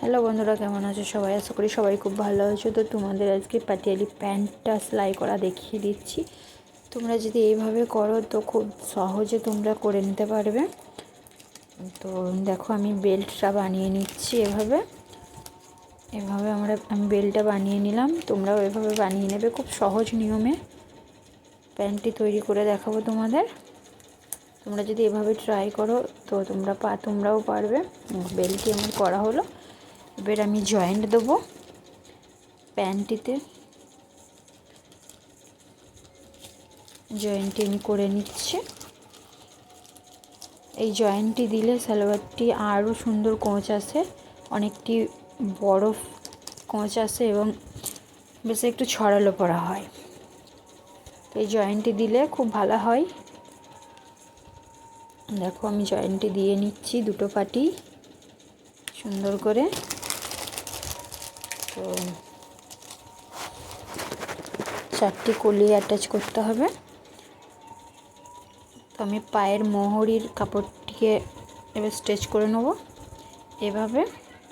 Hello বন্ধুরা, কেমন আছো সবাই? আশা করি সবাই খুব ভালো আছো। তো তোমাদের আজকে পাটিয়ালি প্যান্টটা সেলাই করা দেখিয়ে দিচ্ছি। তোমরা যদি এইভাবে করো, তো খুব সহজে তোমরা করে নিতে পারবে। তো দেখো, আমি বেল্টটা বানিয়ে নিচ্ছি এভাবে। এভাবে আমরা, আমি বেল্টটা বানিয়ে নিলাম। তোমরাও এভাবে বানিয়ে নেবে খুব সহজ নিয়মে। প্যান্টটি তৈরি করে দেখাবো তোমাদের। তোমরা যদি এভাবে ট্রাই করো, তো তোমরা পা, তোমরাও পারবে। বেল্টটি আমার করা হলো। এবার আমি জয়েন্ট দেবো প্যান্টটিতে জয়েন্টটি আমি করে নিচ্ছি। এই জয়েন্টটি দিলে সালোয়ারটি আরও সুন্দর কোঁচ আসে, অনেকটি বড় কোঁচ আসে এবং বেশ একটু ছড়ালো পড়া হয়। এই জয়েন্টটি দিলে খুব ভালো হয়। দেখো আমি জয়েন্টটি দিয়ে নিচ্ছি দুটো পাটি, সুন্দর করে। তো চারটি কলি অ্যাটাচ করতে হবে। তো আমি পায়ের মোহরির কাপড়টিকে এবার স্ট্রেচ করে নেব। এভাবে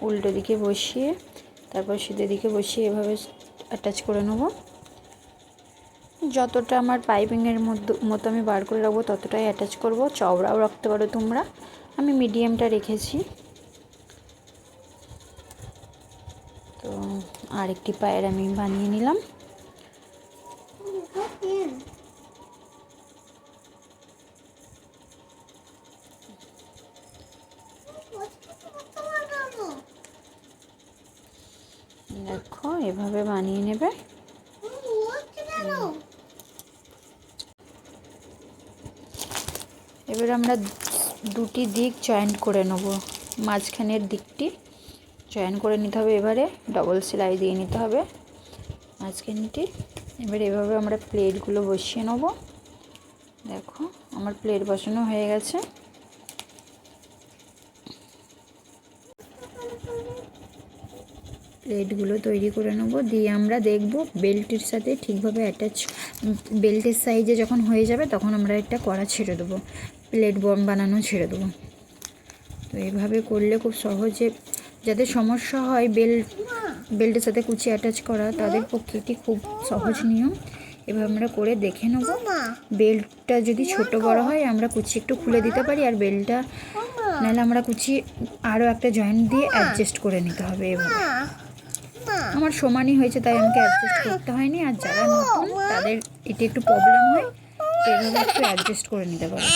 উল্টো দিকে বসিয়ে, তারপর সিধে দিকে বসিয়ে এভাবে অ্যাটাচ করে নেব। যতটা আমার পাইপিংয়ের মধ্যে, মতো আমি বার করে রাখব, ততটাই অ্যাটাচ করব। চওড়াও রাখতে পারো তোমরা। আমি মিডিয়ামটা রেখেছি তো আরেকটি পায়ের আমি বানিয়ে নিলাম। দেখো, এভাবে বানিয়ে নেবে। এবার আমরা দুটি দিক জয়েন্ট করে নেব। মাঝখানের দিকটি। জয়েন করে নিতে হবে এবারে ডবল সেলাই দিয়ে নিতে হবে। মাঝখানটি এবার এভাবে আমরা প্লেটগুলো বসিয়ে নেব। দেখো, আমার প্লেট বসানো হয়ে গেছে। প্লেটগুলো তৈরি করে নেব। দিয়ে আমরা দেখব বেল্টের সাথে ঠিকভাবে অ্যাটাচ বেল্টের সাইজে যখন হয়ে যাবে, তখন আমরা একটা কড়া ছেড়ে দেবো। প্লেট বানানো ছেড়ে দেবো। তো এইভাবে করলে খুব সহজে যাদের সমস্যা হয় বেল্ট, বেল্টের সাথে কুচি অ্যাটাচ করা, তাদের পক্ষে এটি খুব সহজ নিয়ম। এভাবে আমরা করে দেখে নেব। বেল্টটা যদি ছোট বড় হয়, আমরা কুচি একটু খুলে দিতে পারি, আর বেল্টটা নাহলে আমরা কুচি আরও একটা জয়েন্ট দিয়ে অ্যাডজাস্ট করে নিতে হবে এভাবে। আমার সমানই হয়েছে, তাই আমাকে অ্যাডজাস্ট করতে হয়নি, আর যারা নতুন, তাদের এটি একটু প্রবলেম হয়, তো এভাবে একটু অ্যাডজাস্ট করে নিতে পারে।